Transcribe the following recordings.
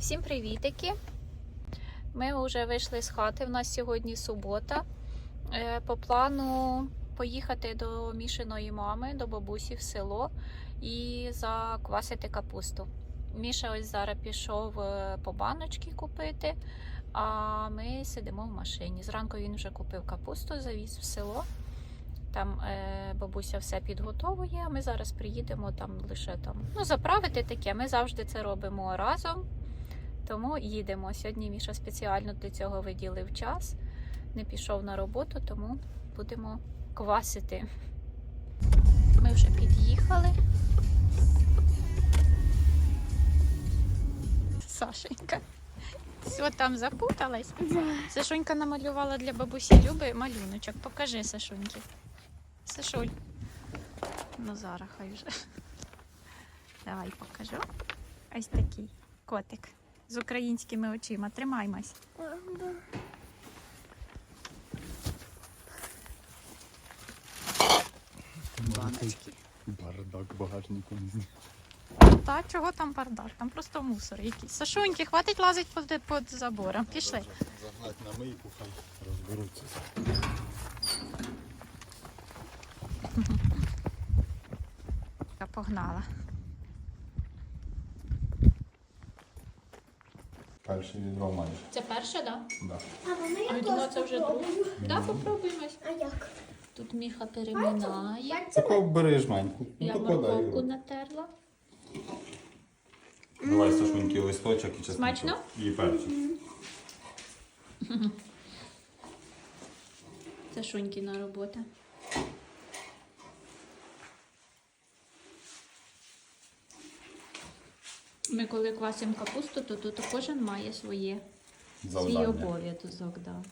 Всім привітики! Ми вже вийшли з хати. У нас сьогодні субота. Е, По плану поїхати до Мішиної мами, до бабусі в село і заквасити капусту. Міша ось зараз пішов е, по баночки купити, а ми сидимо в машині. Зранку він вже купив капусту, завіз в село. Там е, бабуся все підготовує. а Ми зараз приїдемо там лише там ну заправити таке. Ми завжди це робимо разом. Тому їдемо. Сьогодні Міша спеціально для цього виділив час. Не пішов на роботу, тому будемо квасити. Ми вже під'їхали. Сашенька. Все там запуталась. Сашунька намалювала для бабусі Люби малюночок. Покажи Сашуньки. Сашуль. Ну зараз хай вже. Давай покажу. Ось такий котик з українськими очима. Тримаймось. Баночки. Бардак багажнику не знаю. Та чого там бардак? Там просто мусор якийсь. Сашуньки, хватить лазить під, під забором. Пішли. Загнать на мийку, хай розберуться. Я погнала. Перше відро майже. Це перше, так? Да? Да. А вони А я думала, теж це вже друге. Да, попробуємо. А як? Тут міха переминає. Пальцем? Тако бери жменьку. Я Ну, то морковку натерла. Давай Сашуньки листочок і чесночок. Смачно? І перчик. Це Шунькіна робота. Ми коли квасимо капусту, то тут кожен має своє, свій Завдання. обов'язок. Да.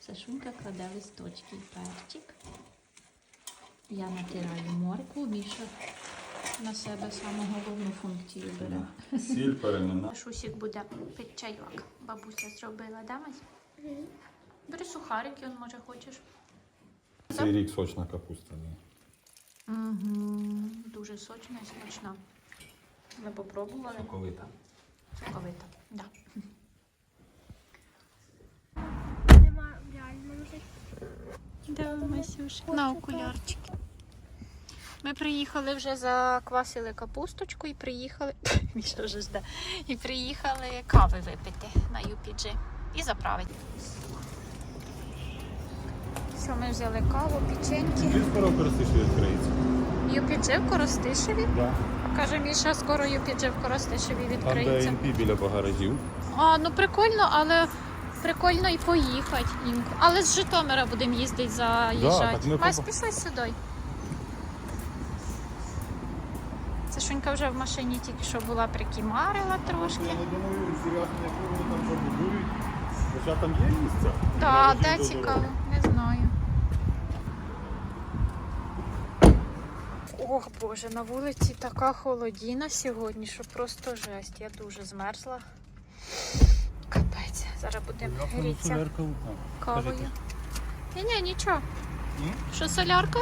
Сашунька кладе листочки і перчик. Я натираю моркву, Міша на себе саму головну функцію бере. Сіль перемина. Шусік буде пити чайок. Бабуся зробила, да, Мась? Бери сухарики, он може хочеш. Цей рік сочна капуста. Угу. Дуже сочна і смачна. Ми попробували. Соковита. Соковита. Да. Нема реально. Да, Масюш. На окулярчики. Ми приїхали вже заквасили капусточку і приїхали. Міша вже жде. І приїхали кави випити на UPG і заправити. Що ми взяли каву, печеньки. Він скоро користуєш відкриється. UPG в Коростишеві. Да. Каже Міша, скоро UPG в Коростишеві Там де відкриється. Біля гаражів. А, ну прикольно, але прикольно і поїхати інколи. Але з Житомира будемо їздити заїжджати. так ми Вась, поба- пішли сюди. Це Шунька вже в машині тільки що була, прикимарила трошки. Я не думаю, серйозно, як вони там що будують. Хоча там є місце. Так, Гаражів де цікаво, не знаю. Ох, Боже, на вулиці така холодіна сьогодні, що просто жесть. Я дуже змерзла. Капець. Зараз будемо грітися кавою. Ні, ні, нічого. Ні? Що солярка?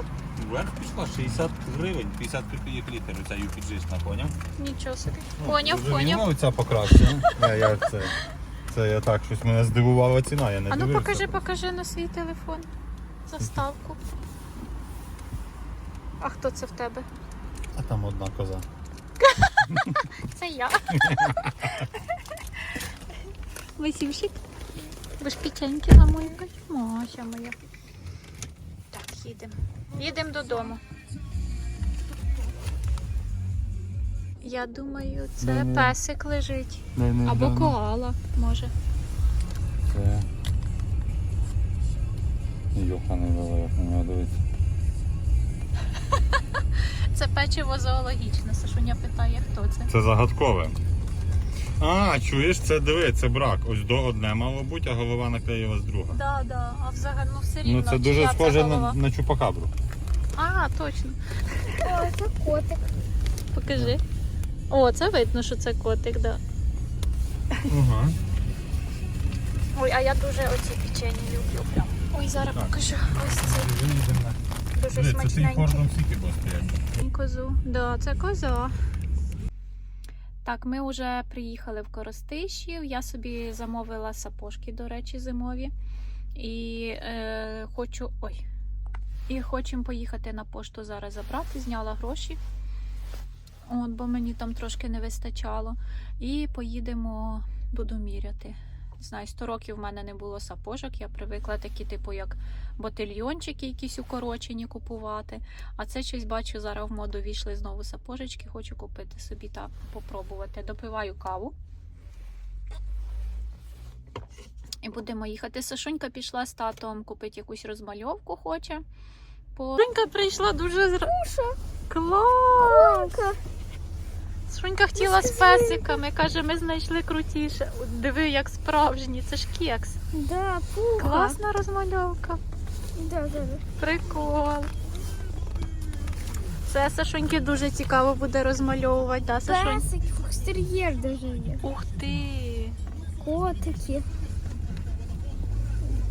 Вверх пішла 60 гривень, 50 копійок літр, ця UPG, поняв? Нічого собі. Ну, Поняв, Вже поняв. мінімум ця покращена. Не, як це? Це я так, щось мене здивувала ціна, я не А ну дивився. покажи, покажи на свій телефон. Заставку. А хто це в тебе? А там одна коза. Це я. Васюшик. Ви ж печеньки намойкать. Мася моя. Так, їдемо. Їдемо додому. Я думаю, це Да-да. песик лежить. Не, не, Або коала, може. Це... Йоханий велик, на нього дивиться. Це печиво зоологічне. Сашуня питає, хто це. Це загадкове. А, чуєш, це диви, це брак. Ось до одне мало бути, а голова наклеїлась друга. Да, да. А взагалі ну все рівно. Ну це дуже чия схоже голова. на, на чупакабру. А, точно. О, це котик. Покажи. О, це видно, що це котик, да. Ага. Ой, а я дуже оці печені люблю. Прям. Ой, зараз Так. покажу. Ось Це буде стояти? Козу. Да, це коза. Так, ми вже приїхали в Коростишів. Я собі замовила сапожки, до речі, зимові. І е, хочу. Ой. І хочемо поїхати на пошту зараз забрати. Зняла гроші. От, бо мені там трошки не вистачало. І поїдемо, буду міряти. Не знаю, 100 років в мене не було сапожок. Я привикла такі, типу, як ботильйончики, якісь укорочені купувати. А це щось бачу, зараз в моду війшли знову сапожечки. Хочу купити собі та попробувати. Допиваю каву. І будемо їхати. Сашунька пішла з татом купити якусь розмальовку хоче. По... Сашунька прийшла дуже зра... Клас! Курка. Сашунька хотіла з песиками. Каже, ми знайшли крутіше. От Диви, як справжні, це ж кекс. Да, пуха. Класна розмальовка. Да, да, да. Прикол. Це Сашуньки дуже цікаво буде розмальовувати, да, Сашунь? Песик, фокстер'єр даже є. Ух ти! Котики.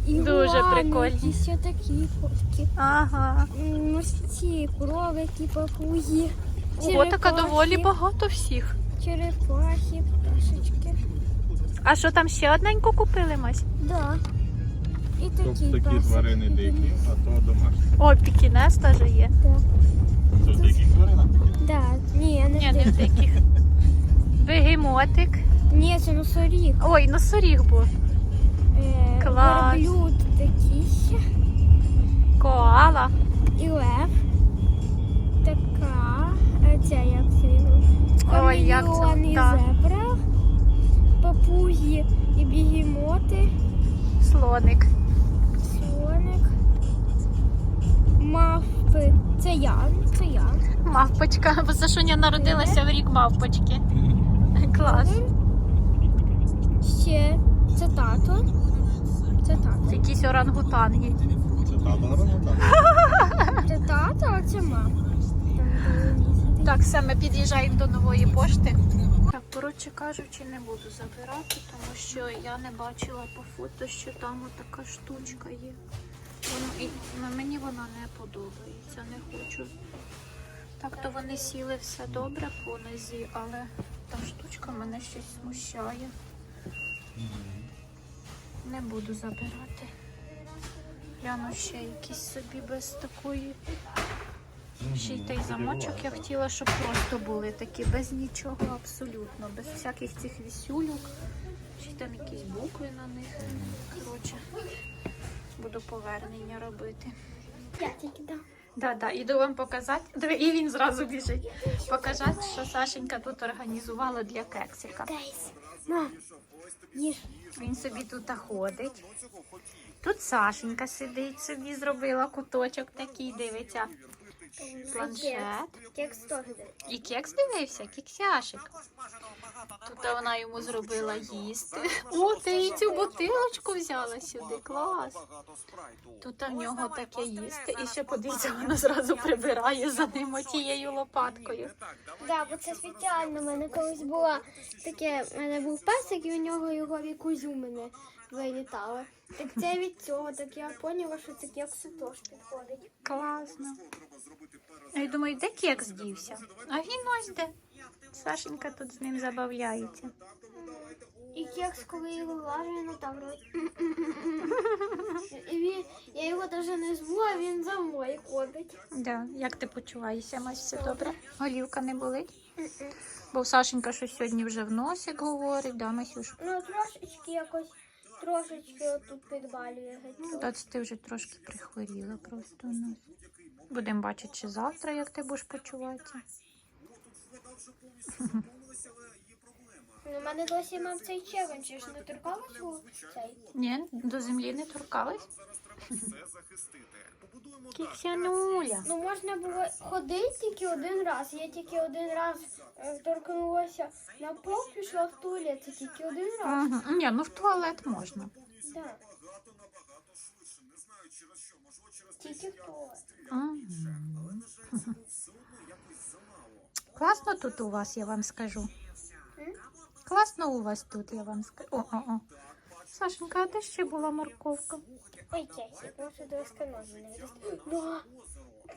Дуже Ігуани, прикольні. Якісь такі котики. Ага. Морські кролики, папуї. Ого, така доволі багато всіх. Черепахи, пташечки. А що там ще одненьку купили, Мась? Да. І такі, Тобто такі тварини дикі, а то домашні. О, пікінес теж є. Да. Це в диких тваринах? Да. Ні, не, Ні, не в диких. Бегемотик. Ні, це носоріг. Ой, носоріг був. Е, Клас. Верблюд такий ще. Коала. І лев. Ой, як це, да. зебра. Папуги і бігемоти. Слоник. Слоник. Мавпи. Це Ян. Це Ян. Мавпочка. Бо Сашуня народилася в рік мавпочки. Клас. Ще це тато. Це тато. Якісь орангутанги. Це тато. Це тато, а це мама. Так, ми під'їжджаємо до нової пошти. Так, коротше кажучи, не буду забирати, тому що я не бачила по фото, що там така штучка є. Воно, і, мені вона не подобається, не хочу. Так, то вони сіли все добре по низі, але та штучка мене щось смущає. Не буду забирати. Гляну ще якісь собі без такої. Ще й той замочок я хотіла, щоб просто були такі, без нічого абсолютно, без всяких цих вісюлюк. Ще й там якісь букви на них. Коротше, буду повернення робити. Я тільки дам. Да, да, іду вам показати. Диви, І він зразу біжить. Показати, що Сашенька тут організувала для кексика. Мам. Їж. Він собі тут ходить. Тут Сашенька сидить, собі зробила куточок такий, дивиться. Планшет. І кекс дивився, кексяшик. Тут вона йому зробила їсти. О, ти і цю бутилочку взяла сюди. Клас. Тут в нього таке їсти. І ще подивіться, вона зразу прибирає за ним тією лопаткою. Да, бо це спеціально. У мене колись була таке, у мене був песик, і у нього його вікузю мене вилітало. Так це від цього, так я поняла, що це кексу теж підходить. Класно. Я думаю, де кекс дівся? А він ось де. Сашенька тут з ним забавляється. І кекс, коли його він отак робить. Я його навіть не зву, а він за мною ходить. Да. Як ти почуваєшся, Мась, все добре? Голівка не болить? Бо Сашенька щось сьогодні вже в носик говорить, да, Масюш? Ну, трошечки якось, трошечки отут підбалює. Ну, да, це ти вже трошки прихворіла просто у нас. Будемо бачити, чи завтра, як ти будеш почуватися. У мене досі мав цей челендж, я ж не торкалась у цей. Ні, до землі не торкалась. Кіксянуля. Ну можна було ходити тільки один раз. Я тільки один раз е, торкнулася на пол, пішла в туалет. Це тільки один раз. Ні, ну в туалет можна. Да. Тільки в туалет. Мгм. Класно тут у вас, я вам скажу. Класно у вас тут, я вам скажу. О, о, о. Сашенька, а де ще була морковка? Ой, Кесі, просто до не. Ну,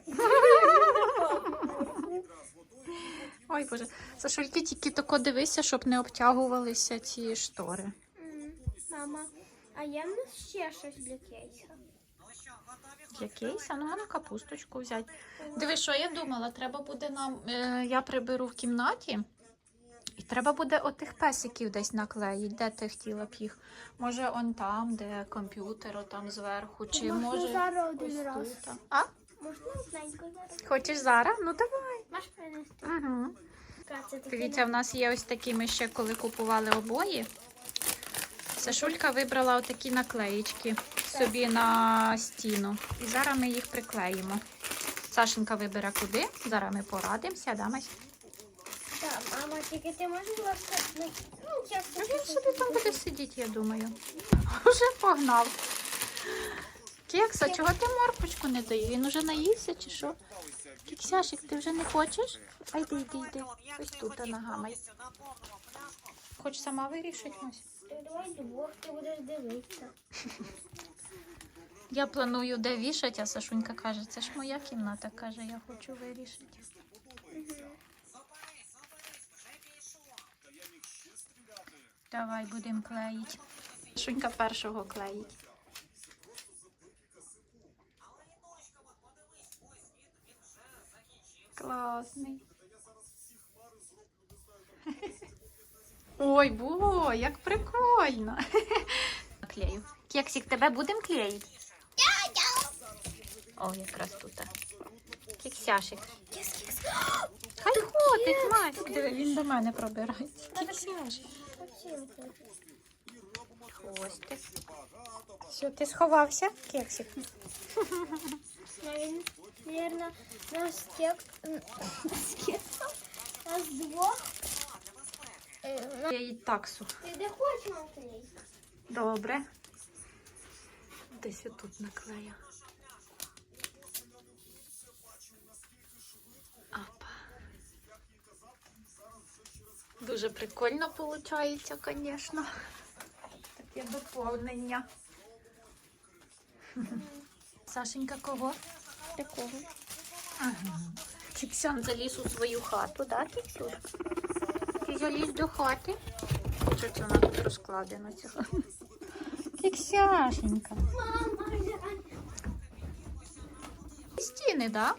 Ой Боже, Сашульки, тільки тако дивися, щоб не обтягувалися ці штори. Мама, а є в нас ще щось для кейса? Для кейса, ну можна капусточку взяти. Диви, що я думала, треба буде нам. Е, я приберу в кімнаті. І треба буде отих песиків десь наклеїти. Де ти хотіла б їх? Може, он там, де комп'ютер, отам зверху, чи Можна може. зараз ось один раз. тут. А? Можна одненько зараз? Хочеш зараз? Ну давай. Маш принести. Угу. Таке? Дивіться, в нас є ось такі ми ще коли купували обої. Сашулька вибрала отакі наклеїчки собі на стіну. І зараз ми їх приклеїмо. Сашенька вибере куди. Зараз ми порадимося, дамось. Так, мама, тільки ти можеш, будь ласка, ну, ну, я Ну, він собі там буде сидіти, я думаю. Уже погнав. Кекса, чого ти морпочку не дає? Він уже наївся чи що? Кексяшик, ти вже не хочеш? А йди, йди, йди. Ось тут ногами. Хоч сама вирішить Мась? Ти давай двох, ти будеш дивитися. Я планую де вішати, а Сашунька каже, це ж моя кімната, каже, я хочу вирішити. Давай будемо клеїти. Сашунька першого клеїть. Класний. Ой, бо, як прикольно. Клею. Кексик, тебе будемо клеїти? О, якраз тут. Кексяшик. Хай ходить, Мась. Диви, він до мене пробирається. Кексяшик. Хвостик. Все, ти сховався, кексик? Він, мабуть, нас кек... Нас нас двох. Е, Я їй таксу. Ти де хочеш наклеїти? Добре. Десь отут наклею. Опа. Дуже прикольно виходить, звісно. Таке доповнення. Сашенька, кого? Такого. Ага. Кіксян заліз у свою хату, так, Кіксюш? Ти заліз до хати? Що це вона тут розкладена? хата? Кіксяшенька. Стіни, да?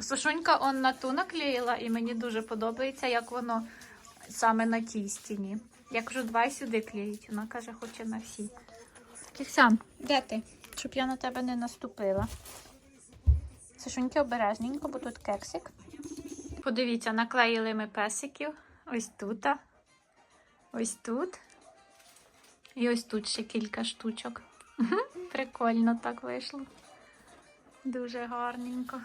Сашунька он на ту наклеїла, і мені дуже подобається, як воно саме на тій стіні. Я кажу, давай сюди клеїть. Вона каже, хоче на всі. Кіксян, де ти? Щоб я на тебе не наступила. Сашуньки обережненько, бо тут кексик. Подивіться, наклеїли ми песиків. Ось тут. Ось тут. І ось тут ще кілька штучок. Прикольно так вийшло. Дуже гарненько.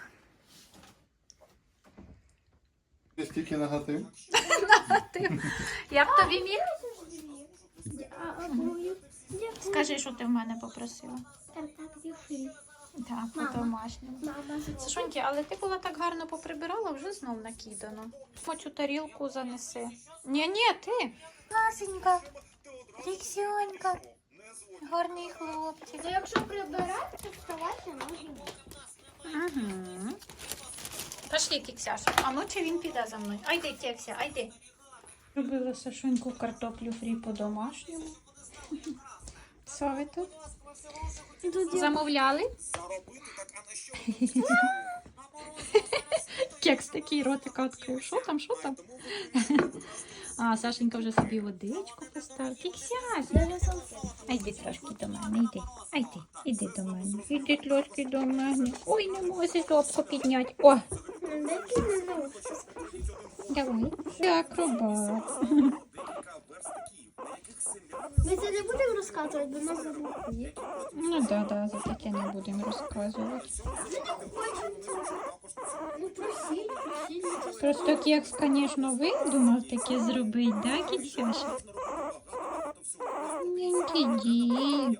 Стільки негатив. Ти, як тобі міг? Скажи, що ти в мене попросила. Так, по-домашньому. Сашуньки, але ти була так гарно поприбирала, вже знов накидано. Хоч у тарілку занеси. Ні, ні, ти. Ласенька, Ріксьонька, гарний хлопчик. Ну, якщо прибирати, то вставати можна. Угу. Пошли, Кіксяша. А ну чи він піде за мною? Айди, Кекся, айди. Робила Сашуньку картоплю фрі по-домашньому. Що ви тут? Замовляли? Кекс такий ротика відкрив. Що там, що там? А, Сашенька вже собі водичку поставив. Кіксясь. А трошки до мене, йди. А іди до мене. Іди трошки до мене. Ой, не можеш лобку підняти. О, давай. Акробат. Ми це не будемо розказувати, бо нас заблокують. Ну да, да, за таке не будемо розказувати. Ми не хочемо цього. Ну, просіть, просіть. Просто кекс, звісно, видумав таке зробити, да, кіксяша? Ненький дім.